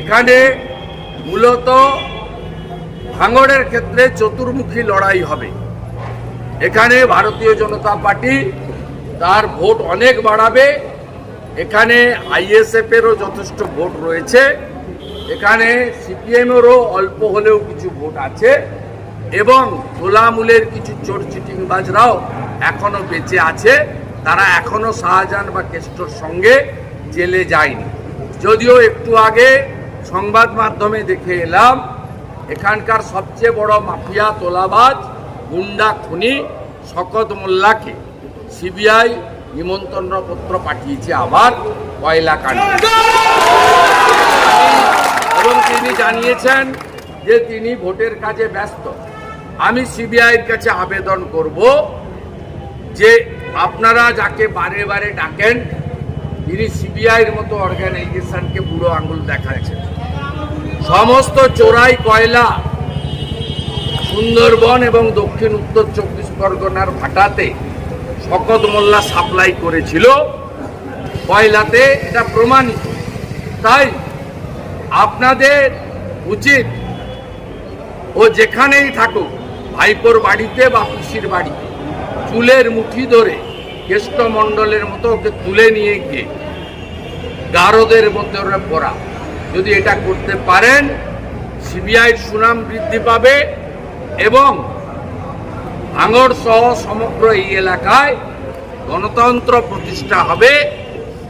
এখানে মূলত ভাঙড়ের ক্ষেত্রে চতুর্মুখী লড়াই হবে। এখানে ভারতীয় জনতা পার্টি তার ভোট অনেক বাড়াবে। এখানে আইএসএফ এরও যথেষ্ট ভোট রয়েছে। এখানে সিপিএমেরও অল্প হলেও কিছু ভোট আছে এবং তোলামূলের কিছু চোর চিটিংবাজরাও এখনও বেঁচে আছে। তারা এখনও শাহজাহান বা কেষ্টর সঙ্গে জেলে যায়নি। যদিও একটু আগে সংবাদ মাধ্যমে দেখে এলাম, এখানকার সবচেয়ে বড় মাফিয়া তোলাবাজ গুন্ডা খুনি শকত মোল্লাকে সিবিআই নিমন্ত্রণপত্র পাঠিয়েছে আবার কয়লা কাণ্ডে এবং তিনি জানিয়েছেন যে তিনি ভোটের কাজে ব্যস্ত। আমি সিবিআইয়ের কাছে আবেদন করব যে আপনারা যাকে বারে বারে ডাকেন তিনি সিবিআইয়ের মতো অর্গানাইজেশনকে বুড়ো আঙুল দেখাচ্ছেন সমস্ত চোরাই কয়লা সুন্দরবন এবং দক্ষিণ উত্তর চব্বিশ পরগনার ভাটাতে শকত মোল্লা সাপ্লাই করেছিল। কয়লাতে এটা প্রমাণিত। তাই আপনাদের উচিত ও যেখানেই থাকুক, ভাইপোর বাড়িতে বা পিসির বাড়িতে চুলের মুঠি ধরে কেষ্টমণ্ডলের মতো ওকে তুলে নিয়ে গিয়ে গারদের মধ্যে ওরা পড়া। যদি এটা করতে পারেন, সিবিআইয়ের সুনাম বৃদ্ধি পাবে এবং ভাঙড় সহ সমগ্র এই এলাকায় গণতন্ত্র প্রতিষ্ঠা হবে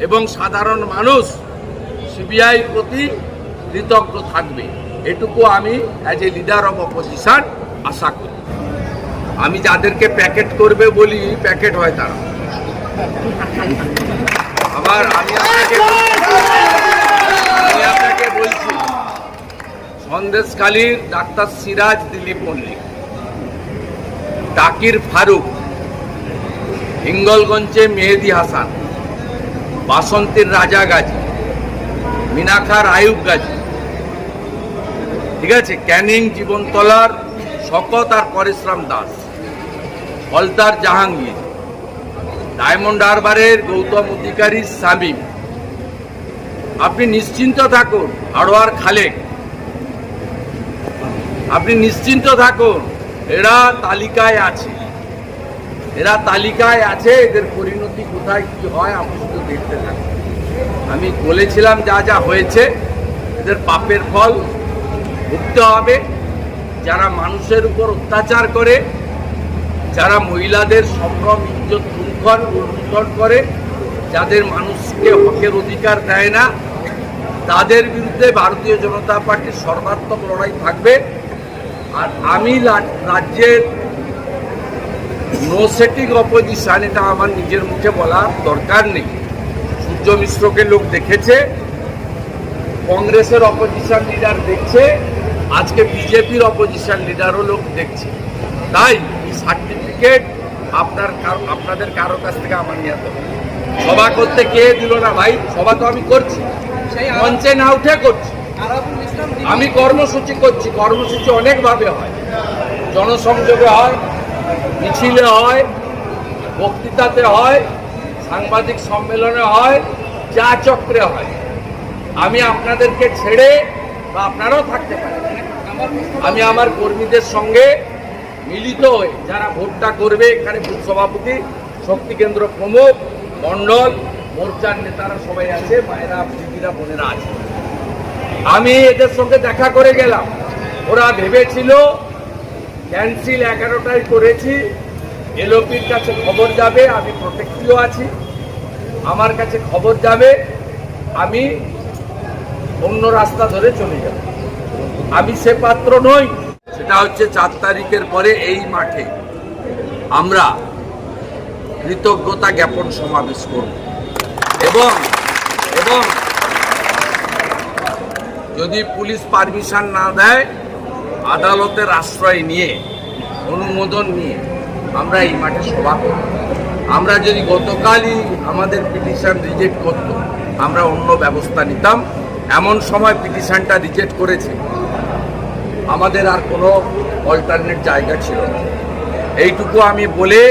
এবং সাধারণ মানুষ সিবিআইয়ের প্রতি কৃতজ্ঞ থাকবে। এটুকু আমি as a leader of opposition আশা করি। আমি যাদেরকে প্যাকেট করবে বলি প্যাকেট হয় তারা। আবার আমি আপনাকে আমি আপনাকে বলছি সন্দেশখালীর ডাক্তার সিরাজ দিলীপ মল্লিক ডাকির ফারুক হিঙ্গলগঞ্জে মেহেদি হাসান বাসন্তীর রাজা গাজী মিনাখার আয়ুব গাজী। ঠিক আছে ক্যানিং জীবনতলার শকত আর পরেশরাম দাস হলদার জাহাঙ্গীর ডায়মন্ড হারবারের গৌতম অধিকারী সামিম আপনি নিশ্চিন্ত থাকুন হাড়োয়ার খালেক। আপনি নিশ্চিন্ত থাকুন, এরা তালিকায় আছে। এরা তালিকায় আছে, এদের পরিণতি কোথায়, কি হয়, আপনি শুধু দেখতে থাকুন। আমি বলেছিলাম যা যা হয়েছে, এদের পাপের ফল ভুগতে হবে। যারা মানুষের উপর অত্যাচার করে যারা মহিলাদের সম্ভ্রম, ইজ্জত, লুণ্ঠন লুণ্ঠন করে, যাদের মানুষকে হকের অধিকার দেয় না, তাদের বিরুদ্ধে ভারতীয় জনতা পার্টির সর্বাত্মক লড়াই থাকবে। আর আমি রাজ্যের নো সেটিং অপোজিশন এটা আমার নিজের মুখে বলা দরকার নেই। সূর্য মিশ্রকে লোক দেখেছে, কংগ্রেসের অপোজিশন লিডার দেখছে, আজকে বিজেপির অপোজিশন লিডারও লোক দেখছে। তাই এই সার্টিফিকেট আপনার আপনাদের কারও কাছ থেকে আমার নিয়ে সভা করতে কে দিল না ভাই সভা তো আমি করছি। মঞ্চে না উঠে করছি। আমি কর্মসূচি করছি। কর্মসূচি অনেকভাবে হয়। জনসংযোগে হয় মিছিলে হয় বক্তৃতাতে হয় সাংবাদিক সম্মেলনে হয় চা চক্রে হয়। আমি আপনাদেরকে ছেড়ে বা আপনারাও থাকতে পারেন। আমি আমার কর্মীদের সঙ্গে মিলিত হয়ে যারা ভোটটা করবে, এখানে সভাপতি, শক্তি কেন্দ্র প্রমুখ, মণ্ডল, মোর্চার নেতারা সবাই আছে, মায়েরা দিদিরা বোনেরা আছে। আমি এদের সঙ্গে দেখা করে গেলাম। ওরা ভেবেছিল ক্যান্সিল এগারোটায় করেছি, এলওপির কাছে খবর যাবে, আমি প্রোটেক্টিও আছি। আমার কাছে খবর যাবে, আমি অন্য রাস্তা ধরে চলে যাব। আমি সে পাত্র নই। সেটা হচ্ছে চার তারিখের পরে এই মাঠে আমরা কৃতজ্ঞতা জ্ঞাপন সমাবেশ করব। এবং এবং যদি পুলিশ পারমিশন না দেয়, আদালতের আশ্রয় নিয়ে, অনুমোদন নিয়ে আমরা এই মাঠে সভা করব। আমরা যদি গতকালই আমাদের পিটিশন রিজেক্ট করত, আমরা অন্য ব্যবস্থা নিতাম। এমন সময় পিটিশনটা রিজেক্ট করেছে। আমাদের আর কোনো অল্টারনেট জায়গা ছিল না। এইটুকু আমি বলে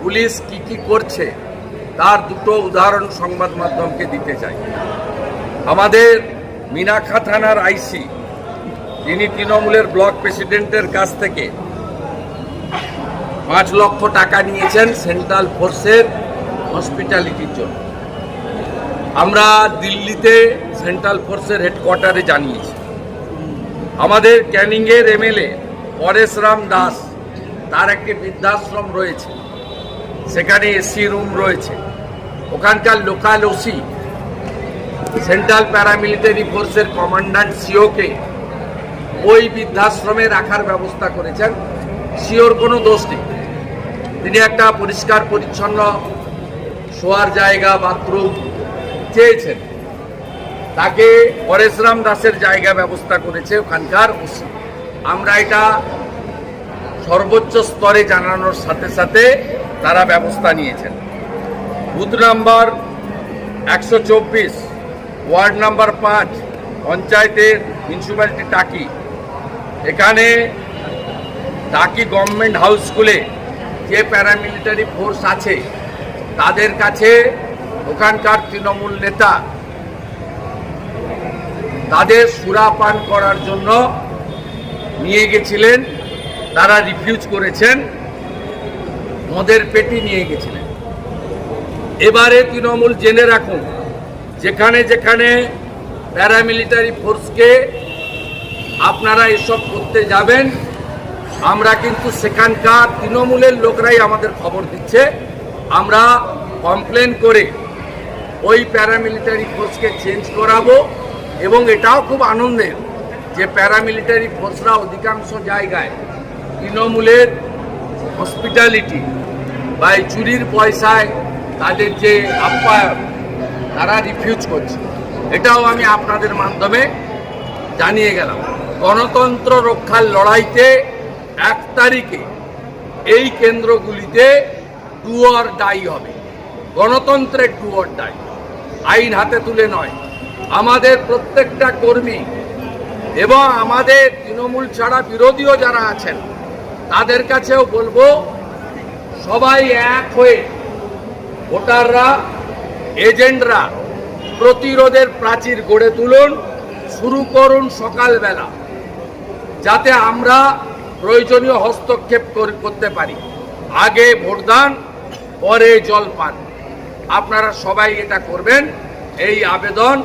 পুলিশ কি কি করছে, তার দুটো উদাহরণ সংবাদ মাধ্যমকে দিতে চাই। আমাদের মিনাখা থানার আইসি তিনি তৃণমূলের ব্লক প্রেসিডেন্টের কাছ থেকে পাঁচ লক্ষ টাকা নিয়েছেন সেন্ট্রাল ফোর্সের হসপিটালিটির জন্য। আমরা দিল্লিতে সেন্ট্রাল ফোর্সের হেডকোয়ার্টারে জানিয়েছি। আমাদের ক্যানিংয়ের এমএলএ পরেশরাম দাস, তার একটি বৃদ্ধাশ্রম রয়েছে। সেখানে এসি রুম রয়েছে। ওখানকার লোকাল ওসি সেন্ট্রাল প্যারামিলিটারি ফোর্সের কমান্ডান্ট সিওকে ওই বৃদ্ধাশ্রমে রাখার ব্যবস্থা করেছেন। সিওর কোনো দোষ নেই। তিনি একটা পরিষ্কার, পরিচ্ছন্ন, শোয়ার জায়গা বাথরুম চেয়েছেন। তাকে পরেশরাম দাসের জায়গা ব্যবস্থা করেছে ওখানকার ওসি। আমরা এটা সর্বোচ্চ স্তরে জানানোর সাথে সাথে তারা ব্যবস্থা নিয়েছেন। বুথ নাম্বার একশো চব্বিশ, ওয়ার্ড নাম্বার পাঁচ, পঞ্চায়েতের মিউনিসিপ্যালিটি টাকি। এখানে টাকি গভর্নমেন্ট হাউস স্কুলে যে প্যারামিলিটারি ফোর্স আছে, তাদের কাছে ওখানকার তৃণমূল নেতা তাদের সুরাপান করার জন্য নিয়ে গেছিলেন, তারা রিফিউজ করেছেন, মদের পেটি নিয়ে গেছিলেন। এবারে তৃণমূল জেনে রাখুন, যেখানে যেখানে প্যারামিলিটারি ফোর্সকে আপনারা এসব করতে যাবেন, আমরা কিন্তু সেখানকার তৃণমূলের লোকরাই আমাদের খবর দিচ্ছে। আমরা কমপ্লেন করে ওই প্যারামিলিটারি ফোর্সকে চেঞ্জ করাবো। এবং এটাও খুব আনন্দের যে প্যারামিলিটারি ফোর্সরা অধিকাংশ জায়গায় তৃণমূলের হসপিটালিটি বা এই চুরির পয়সায় তাদের যে আপ্যায়ন তারা রিফিউজ করছে। এটাও আমি আপনাদের মাধ্যমে জানিয়ে গেলাম। গণতন্ত্র রক্ষার লড়াইতে এক তারিখে এই কেন্দ্রগুলিতে টুয়ার ডাই হবে। গণতন্ত্রের টুয়ার ডাই আইন হাতে তুলে নয়। আমাদের প্রত্যেকটা কর্মী এবং আমাদের তৃণমূল ছাড়া বিরোধীও যারা আছেন, তাদের কাছেও বলব, সবাই এক হয়ে ভোটাররা, এজেন্টরা প্রতিরোধের প্রাচীর গড়ে তুলুন, শুরু করুন সকালবেলা, যাতে আমরা প্রয়োজনীয় হস্তক্ষেপ করতে পারি। আগে ভোটদান, পরে জলপান। আপনারা সবাই এটা করবেন, এই আবেদন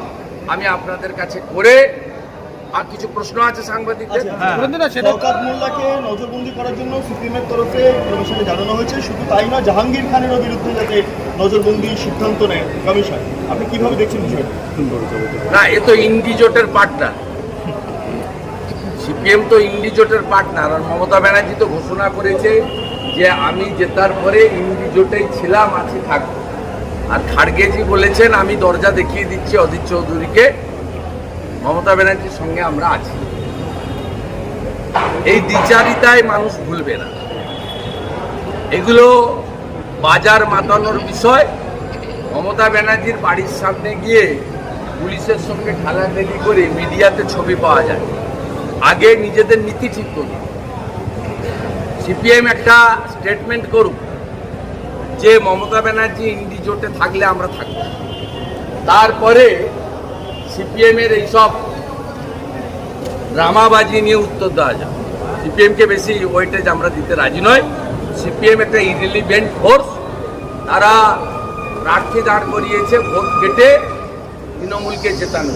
আমি আপনাদের কাছে করে আর কিছু প্রশ্ন আছে সাংবাদিকদের? শওকাত মোল্লাকে নজরবন্দি করার জন্য সুপ্রিমের তরফে কমিশনে জানানো হয়েছে। শুধু তাই না জাহাঙ্গীর খানেরও বিরুদ্ধে যাতে নজরবন্দির সিদ্ধান্ত নেয় কমিশন আপনি কীভাবে দেখছেন বিষয়টা? না এ তো ইন্ডিজোটের পার্টনার। সিপিএম তো ইন্ডিজোটের পার্টনার। আর মমতা ব্যানার্জি তো ঘোষণা করেছে যে আমি জেতার পরে ইন্ডিজোটেই ছিলাম আছি থাকব। আর খাড়গেজি বলেছেন, আমি দরজা দেখিয়ে দিচ্ছি অধীর চৌধুরীকে। মমতা ব্যানার্জির সঙ্গে আমরা আছি। এই দ্বিচারিতায় মানুষ ভুলবে না। এগুলো বাজার মাতানোর বিষয়। মমতা ব্যানার্জির বাড়ির সামনে গিয়ে পুলিশের সঙ্গে ঠেলাঠেলি করে মিডিয়াতে ছবি পাওয়া যায়। আগে নিজেদের নীতি ঠিক করুন। সিপিএম একটা স্টেটমেন্ট করুক। যে মমতা ব্যানার্জি ইন্ডি জোটে থাকলে আমরা থাকব। তারপরে সিপিএমের এইসব ড্রামাবাজি নিয়ে উত্তর দেওয়া যায় সিপিএমকে বেশি ওয়েটেজ আমরা দিতে রাজি নয় সিপিএম একটা ইরিলিভেন্ট ফোর্স তারা প্রার্থী দাঁড় করিয়েছে, ভোট কেটে তৃণমূলকে জেতানো